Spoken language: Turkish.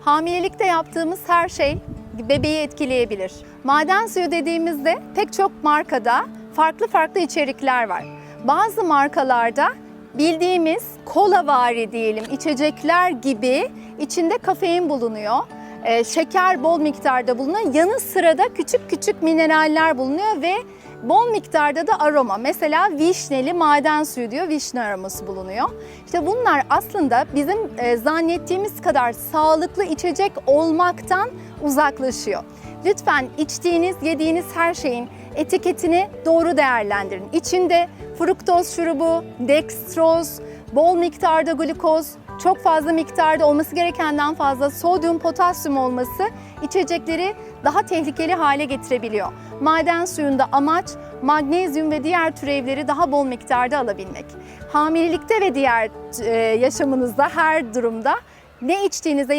Hamilelikte yaptığımız her şey bebeği etkileyebilir. Maden suyu dediğimizde pek çok markada farklı farklı içerikler var. Bazı markalarda bildiğimiz kolavari diyelim içecekler gibi içinde kafein bulunuyor. Ee, şeker bol miktarda bulunuyor. Yanı sırada küçük küçük mineraller bulunuyor ve bol miktarda da aroma. Mesela vişneli maden suyu diyor, vişne aroması bulunuyor. İşte bunlar aslında bizim e, zannettiğimiz kadar sağlıklı içecek olmaktan uzaklaşıyor. Lütfen içtiğiniz, yediğiniz her şeyin etiketini doğru değerlendirin. İçinde fruktoz şurubu, dextroz, bol miktarda glukoz, çok fazla miktarda olması gerekenden fazla sodyum, potasyum olması içecekleri daha tehlikeli hale getirebiliyor. Maden suyunda amaç magnezyum ve diğer türevleri daha bol miktarda alabilmek. Hamilelikte ve diğer e, yaşamınızda her durumda ne içtiğinize